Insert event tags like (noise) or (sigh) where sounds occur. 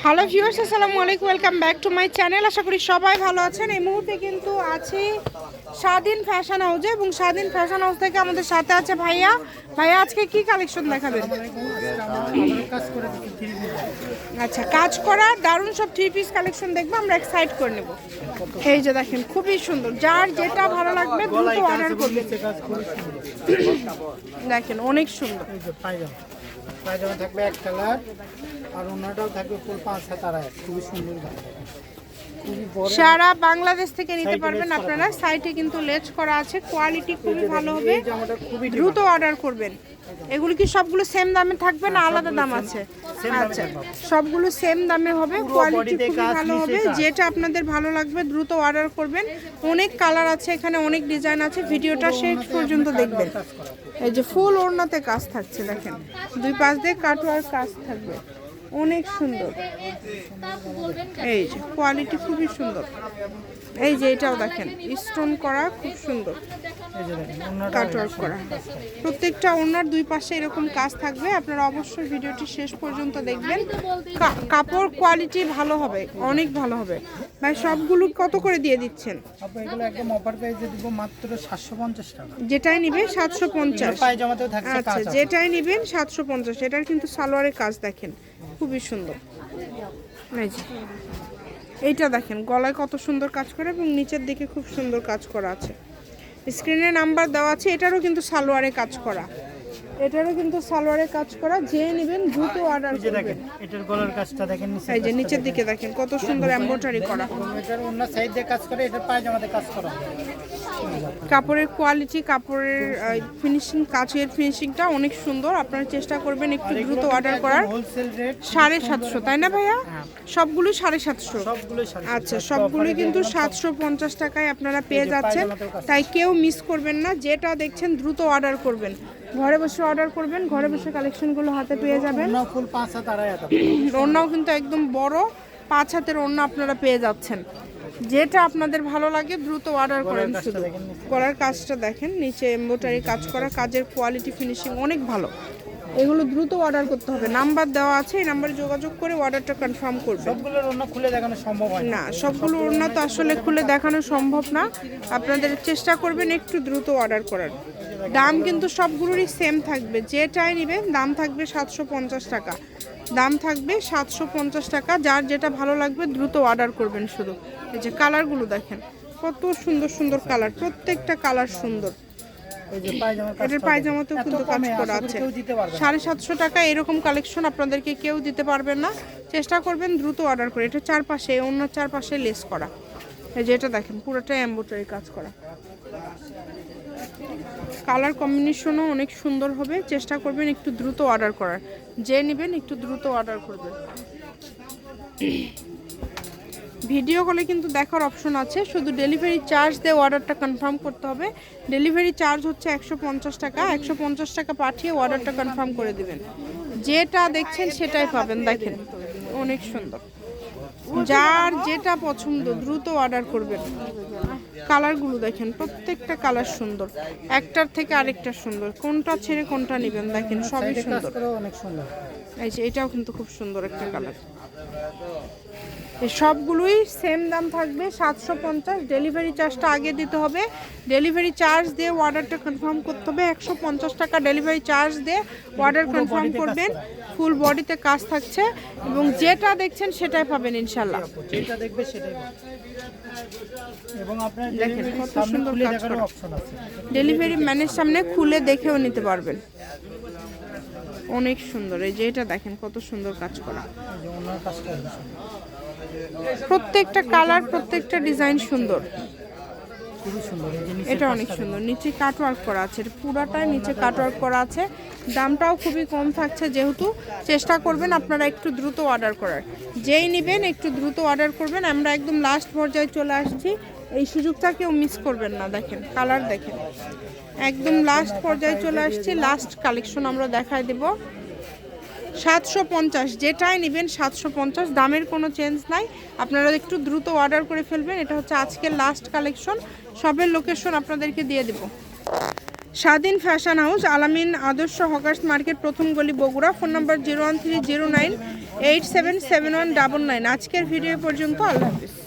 Hello viewers আসসালামু আলাইকুম welcome back to my channel আশা করি সবাই ভালো আছেন। এই মুহূর্তে কিন্তু আছি স্বাধীন ফ্যাশন হাউসে এবং স্বাধীন ফ্যাশন হাউস থেকে আমাদের সাথে আছে ভাইয়া। ভাইয়া, আজকে কি কালেকশন দেখাবেন আচ্ছা কাজ করা, দারুণ সব থ্রি পিস কালেকশন দেখব, আমরা এক সাইড করে নেব। এই যে দেখেন, খুবই সুন্দর। যার যেটা ভালো লাগবে দ্রুত অর্ডার দেখেন, অনেক সুন্দর। পায়জামা থাকবে এক কালার আর অন্যটাও থাকবে ফুল পাঁচ হাত খুবই সুন্দর সারা বাংলাদেশ থেকে নিতে পারবেন আপনারা। সাইটে কিন্তু লেজ করা আছে। কোয়ালিটি খুবই ভালো হবে। জামাটা খুবই দ্রুত অর্ডার করবেন। এগুলো কি সবগুলো সেম দামে থাকবে না আলাদা দাম আছে? আচ্ছা সবগুলো সেম দামে হবে কোয়ালিটি খুবই ভালো হবে যেটা আপনাদের ভালো লাগবে দ্রুত অর্ডার করবেন। অনেক কালার আছে এখানে অনেক ডিজাইন আছে ভিডিওটা শেষ পর্যন্ত দেখবেন। এই যে ফুল ওড়নাতে কাজ থাকছে দেখেন। দুই পাশ দিয়ে কাটওয়ার কাজ থাকবে। অনেক সুন্দর। এই যে কোয়ালিটি খুবই সুন্দর। এই যে এটাও দেখেন স্টোন করা খুব সুন্দর। কাটওয়ার্ক করা। প্রত্যেকটা ওনার দুই পাশে এরকম কাজ থাকবে। আপনারা অবশ্যই ভিডিওটি শেষ পর্যন্ত দেখবেন। কাপড় কোয়ালিটি ভালো হবে অনেক ভালো হবে। ভাই সবগুলো কত করে দিয়ে দিচ্ছেন? যেটাই নেবেন সাতশো পঞ্চাশ। আচ্ছা যেটাই নেবেন সাতশো পঞ্চাশ। এটার কিন্তু সালোয়ারের কাজ দেখেন। খুবই সুন্দর। এইটা দেখেন, গলায় কত সুন্দর কাজ করে এবং নিচের দিকে খুব সুন্দর কাজ করা আছে। স্ক্রিনে নাম্বার দেওয়া আছে, এটারও কিন্তু সালোয়ারে কাজ করা। এটারও কিন্তু সালোয়ারের কাজ করা। যে নেবেন দ্রুত অর্ডার করবেন দেখেন এটার গলার কাজটা দেখেন নিচে এই যে নিচের দিকে দেখেন কত সুন্দর এমব্রয়ডারি করা। এটার অন্য সাইড দিয়ে কাজ করে এটার পায়জামাতে কাজ করা। কাপড়ের কোয়ালিটি কাপড়ের ফিনিশিং কাজের ফিনিশিংটা অনেক সুন্দর। আপনারা চেষ্টা করবেন একটু দ্রুত অর্ডার করার। সাড়ে সাতশো তাই না ভাইয়া? সবগুলো সাড়ে সাতশো। আচ্ছা সবগুলো কিন্তু সাতশো পঞ্চাশ টাকায় আপনারা পেয়ে যাচ্ছেন। তাই কেউ মিস করবেন না যেটা দেখছেন দ্রুত অর্ডার করবেন। ঘরে বসে অর্ডার করবেন ঘরে বসে কালেকশনগুলো হাতে পেয়ে যাবেন। ফুল পাঁচ হাত আড়াই হাত (clears throat) ওড়নাও কিন্তু একদম বড় পাঁচ হাতের ওড়না আপনারা পেয়ে যাচ্ছেন। যেটা আপনাদের ভালো লাগে দ্রুত অর্ডার করেন শুধু। করার কাজটা দেখেন নিচে এমব্রয়ডারি কাজ করা কাজের কোয়ালিটি ফিনিশিং অনেক ভালো। এগুলো দ্রুত অর্ডার করতে হবে। নাম্বার দেওয়া আছে এই নাম্বারে যোগাযোগ করে অর্ডারটা কনফার্ম করবে। সবগুলোর অন্য খুলে দেখানো সম্ভব হয় না। না সবগুলো ওড়না তো আসলে খুলে দেখানো সম্ভব না। আপনাদের চেষ্টা করবেন একটু দ্রুত অর্ডার করার। দাম কিন্তু সবগুলোরই সেম থাকবে। যেটাই নেবেন দাম থাকবে সাতশো পঞ্চাশ টাকা। দাম থাকবে সাতশো পঞ্চাশ টাকা। যার যেটা ভালো লাগবে দ্রুত অর্ডার করবেন শুধু। এই যে কালারগুলো দেখেন কত সুন্দর সুন্দর কালার প্রত্যেকটা কালার সুন্দর। এটার পায়জামাতেও এত কিন্তু কাজ করা আছে। সাড়ে সাতশো টাকা এরকম কালেকশন আপনাদেরকে কেউ দিতে পারবেন না। চেষ্টা করবেন দ্রুত অর্ডার করে। এটা চারপাশে অন্য চারপাশে লেস করা। এই যে দেখেন পুরোটাই এম্বোটারি কাজ করা। কালার কম্বিনেশনও অনেক সুন্দর হবে। চেষ্টা করবেন একটু দ্রুত অর্ডার করার। যে নেবেন একটু দ্রুত অর্ডার করবেন। ভিডিও কলে কিন্তু দেখার অপশন আছে। শুধু ডেলিভারি চার্জ দিয়ে অর্ডারটা কনফার্ম করতে হবে। ডেলিভারি চার্জ হচ্ছে একশো পঞ্চাশ টাকা। একশো পঞ্চাশ টাকা পাঠিয়ে অর্ডারটা কনফার্ম করে দিবেন। যেটা দেখছেন সেটাই পাবেন। দেখেন অনেক সুন্দর। যার যেটা পছন্দ দ্রুত অর্ডার করবেন। কালারগুলো দেখেন প্রত্যেকটা কালার সুন্দর। একটার থেকে আরেকটা সুন্দর। কোনটা ছেড়ে কোনটা নেবেন? দেখেন সবই সুন্দর। অনেক সুন্দর। এই যে এটাও কিন্তু খুব সুন্দর একটা কালার। সবগুলোই সেম দাম থাকবে সাতশো পঞ্চাশ। ডেলিভারি চার্জটা আগে দিতে হবে। ডেলিভারি চার্জ দিয়ে অর্ডারটা কনফার্ম করতে হবে। একশো পঞ্চাশ টাকা ডেলিভারি চার্জ দিয়ে অর্ডার কনফার্ম করবেন। ফুল বডিতে কাজ থাকছে। এবং যেটা দেখছেন সেটাই পাবেন ইনশাল্লাহ দেখেন, ডেলিভারি কত সুন্দর কাজ করা। ডেলিভারি ম্যানের সামনে খুলে দেখেও নিতে পারবেন। অনেক সুন্দর। এই যে এটা দেখেন কত সুন্দর কাজ করা। প্রত্যেকটা কালার প্রত্যেকটা ডিজাইন সুন্দর। এটা অনেক সুন্দর। নিচে কাটওয়ার্ক করা আছে পুরাটাই নিচে কাটওয়ার্ক করা আছে। দামটাও খুবই কম থাকছে যেহেতু। চেষ্টা করবেন আপনারা একটু দ্রুত অর্ডার করার। যেই নেবেন একটু দ্রুত অর্ডার করবেন। আমরা একদম লাস্ট পর্যায়ে চলে আসছি। এই সুযোগটা কেউ মিস করবেন না দেখেন কালার দেখেন। একদম লাস্ট পর্যায়ে চলে আসছি। লাস্ট কালেকশন আমরা দেখায় দেব। সাতশো পঞ্চাশ। যেটাই নেবেন সাতশো পঞ্চাশ। দামের কোনো চেঞ্জ নাই। আপনারা একটু দ্রুত অর্ডার করে ফেলবেন। এটা হচ্ছে আজকের লাস্ট কালেকশন সবের লোকেশন আপনাদেরকে দিয়ে দেব। স্বাধীন ফ্যাশন হাউস আলামিন আদর্শ হকার্স মার্কেট, প্রথম গলি Bogura. Phone number zero one three zero nine eight seven seven one double nine আজকের ভিডিও পর্যন্ত আল্লাহ হাফিজ।